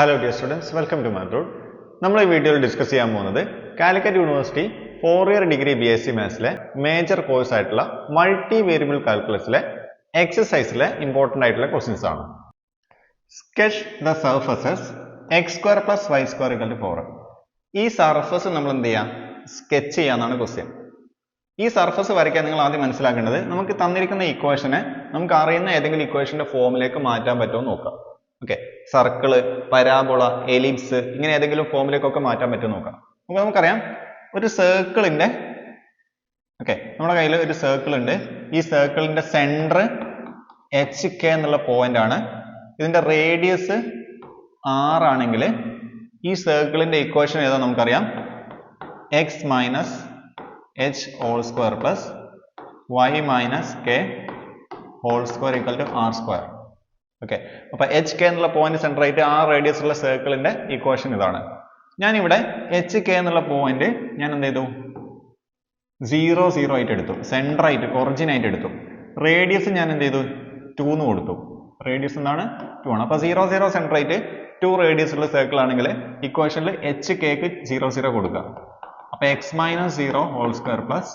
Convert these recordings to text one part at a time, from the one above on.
Hello dear students welcome to മാത്രൂഡ് നമ്മൾ ഈ വീഡിയോയിൽ ഡിസ്കസ് ചെയ്യാൻ പോകുന്നത് Calicut university four year degree B S C മാത്സിലെ major course ആയിട്ടുള്ള മൾട്ടി വേരിയബിൾ കാൽക്കുലസിലെ എക്സസൈസിലെ ഇമ്പോർട്ടന്റ് ആയിട്ടുള്ള ക്വസ്റ്റ്യൻസ് ആണ്. Sketch the surfaces x square plus y square equal to four ഈ സർഫസ് നമ്മൾ എന്ത് ചെയ്യാം? സ്കെച്ച് ചെയ്യാന്നാണ് ക്വസ്റ്റ്യൻ ഈ സർഫസ് വരയ്ക്കാൻ നിങ്ങൾ ആദ്യം മനസ്സിലാക്കേണ്ടത് നമുക്ക് തന്നിരിക്കുന്ന ഇക്വേഷനെ നമുക്ക് അറിയുന്ന ഏതെങ്കിലും ഇക്വേഷന്റെ ഫോമിലേക്ക് മാറ്റാൻ പറ്റുമോ നോക്കാം. ഓക്കെ സർക്കിൾ പരാബോള എലിപ്സ് ഇങ്ങനെ ഏതെങ്കിലും ഫോമിലേക്കൊക്കെ മാറ്റാൻ പറ്റുമോ നോക്കാം. നമുക്ക് നമുക്കറിയാം ഒരു സർക്കിളിന്റെ ഓക്കെ നമ്മുടെ കയ്യിൽ ഒരു സർക്കിൾ ഉണ്ട്. ഈ സർക്കിളിന്റെ സെന്റർ എച്ച് കെ എന്നുള്ള പോയിന്റ് ആണ്. ഇതിന്റെ റേഡിയസ് ആർ ആണെങ്കിൽ ഈ സർക്കിളിന്റെ ഇക്വേഷൻ ഏതാ നമുക്കറിയാം. X minus h whole square plus y minus k whole square equal to r square okay അപ്പൊ എച്ച് കെ എന്നുള്ള പോയിന്റ് സെന്റർ ആയിട്ട് ആ റേഡിയസ് ഉള്ള സർക്കിളിന്റെ ഇക്വേഷൻ ഇതാണ്. ഞാൻ ഇവിടെ എച്ച് കെ എന്നുള്ള പോയിന്റ് ഞാൻ എന്ത് ചെയ്തു? സീറോ സീറോ ആയിട്ട് എടുത്തു. സെന്റർ ആയിട്ട് ഒറിജിൻ ആയിട്ട് എടുത്തു. റേഡിയസ് ഞാൻ എന്ത് ചെയ്തു? ടു എന്ന് കൊടുത്തു. റേഡിയസ് എന്താണ്? ടു ആണ്. അപ്പൊ സീറോ സീറോ സെന്റർ ആയിട്ട് ടു റേഡിയസ് ഉള്ള സർക്കിൾ ആണെങ്കിൽ ഇക്വേഷനിൽ എച്ച് കെക്ക് സീറോ സീറോ കൊടുക്കുക. അപ്പൊ x minus zero whole square plus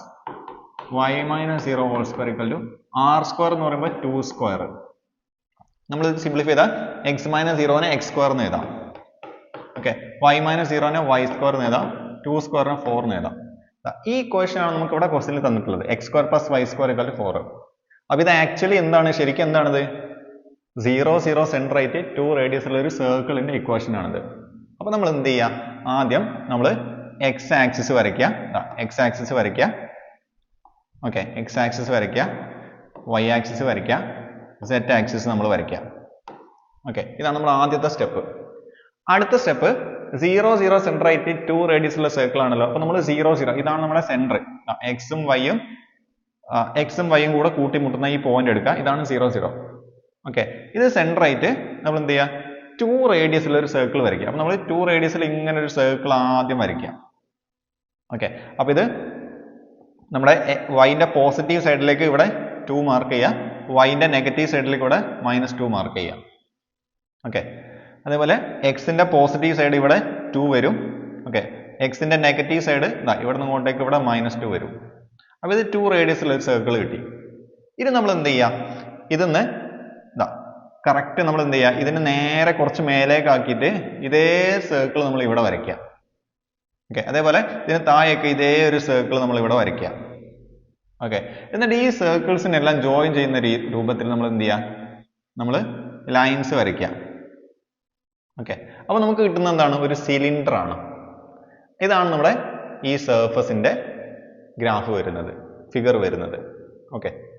y minus zero whole square equal to r square എന്ന് പറയുമ്പോൾ ടു സ്ക്വയർ നമ്മൾ സിംപ്ലിഫൈ ചെയ്താൽ എക്സ് മൈനസ് സീറോനെ എക്സ് സ്ക്വയർ എന്ന് എഴുതാം. ഓക്കെ വൈ മൈനസ് സീറോനെ വൈ സ്ക്വയർ എന്ന് എഴുതാം. ടു സ്ക്വയറിനെ ഫോർ എന്ന് എഴുതാം. ഈ ക്വസ്റ്റൻ ആണ് നമുക്ക് ഇവിടെ ക്വസ്റ്റിൽ തന്നിട്ടുള്ളത്. X square plus y square equal to four അപ്പൊ ഇത് ആക്ച്വലി എന്താണ്? ശരിക്കും എന്താണിത്? സീറോ സീറോ സെന്റർ ആയിട്ട് ടു റേഡിയസ് ഉള്ള ഒരു സർക്കിളിന്റെ ഇക്വേഷൻ ആണിത്. അപ്പൊ നമ്മൾ എന്ത് ചെയ്യാം? ആദ്യം നമ്മൾ എക്സ് ആക്സിസ് വരയ്ക്കുക. എക്സ് ആക്സിസ് വരയ്ക്കുക. ഓക്കെ എക്സ് ആക്സിസ് വരയ്ക്കുക. വൈ ആക്സിസ് വരയ്ക്കുക. സെറ്റ് ആക്സിസ് നമ്മൾ വരയ്ക്കാം. ഓക്കെ ഇതാണ് നമ്മൾ ആദ്യത്തെ സ്റ്റെപ്പ് അടുത്ത സ്റ്റെപ്പ് സീറോ സീറോ സെന്റർ ആയിട്ട് ടു റേഡിയസ് ഉള്ള സർക്കിൾ ആണല്ലോ. അപ്പൊ നമ്മൾ സീറോ സീറോ ഇതാണ് നമ്മുടെ സെന്റർ എക്സും വൈയും എക്സും വൈയും കൂടെ കൂട്ടിമുട്ടുന്ന ഈ പോയിന്റ് എടുക്കുക. ഇതാണ് സീറോ സീറോ ഓക്കെ ഇത് സെന്റർ ആയിട്ട് നമ്മൾ എന്ത് ചെയ്യുക ടു ഉള്ള ഒരു സർക്കിൾ വരയ്ക്കുക. അപ്പൊ നമ്മൾ ടു റേഡിയസിൽ ഇങ്ങനെ ഒരു സർക്കിൾ ആദ്യം വരയ്ക്കുക ഓക്കെ അപ്പൊ ഇത് നമ്മുടെ വൈന്റെ പോസിറ്റീവ് സൈഡിലേക്ക് ഇവിടെ ടു മാർക്ക് ചെയ്യുക വൈന്റെ നെഗറ്റീവ് സൈഡിൽ കൂടെ മൈനസ് ടു മാർക്ക് ചെയ്യാം. ഓക്കെ അതേപോലെ എക്സിന്റെ പോസിറ്റീവ് സൈഡ് ഇവിടെ ടു വരും. ഓക്കെ എക്സിന്റെ നെഗറ്റീവ് സൈഡ് ഇതാ ഇവിടെ നിന്ന് ഇങ്ങോട്ടേക്ക് ഇവിടെ മൈനസ് ടു വരും. അപ്പൊ ഇത് ടു റേഡിയസ് ഉള്ള ഒരു സർക്കിൾ കിട്ടി. ഇത് നമ്മൾ എന്ത് ചെയ്യാം? ഇതിന്ന് ഇതാ കറക്റ്റ് നമ്മൾ എന്ത് ചെയ്യുക ഇതിന് നേരെ കുറച്ച് മേലേക്ക് ആക്കിയിട്ട് ഇതേ സർക്കിൾ നമ്മൾ ഇവിടെ വരയ്ക്കാം. ഓക്കെ അതേപോലെ ഇതിന് താഴെയൊക്കെ ഇതേ ഒരു സർക്കിൾ നമ്മൾ ഇവിടെ വരയ്ക്കുക ഓക്കെ എന്നിട്ട് ഈ സർക്കിൾസിനെല്ലാം ജോയിൻ ചെയ്യുന്ന രൂപത്തിൽ നമ്മൾ എന്ത് ചെയ്യുക നമ്മൾ ലൈൻസ് വരയ്ക്കുക ഓക്കെ അപ്പോൾ നമുക്ക് കിട്ടുന്ന എന്താണ്? ഒരു സിലിണ്ടർ ആണ്. ഇതാണ് നമ്മുടെ ഈ സർഫസിന്റെ ഗ്രാഫ് വരുന്നത്. ഫിഗർ വരുന്നത്. ഓക്കെ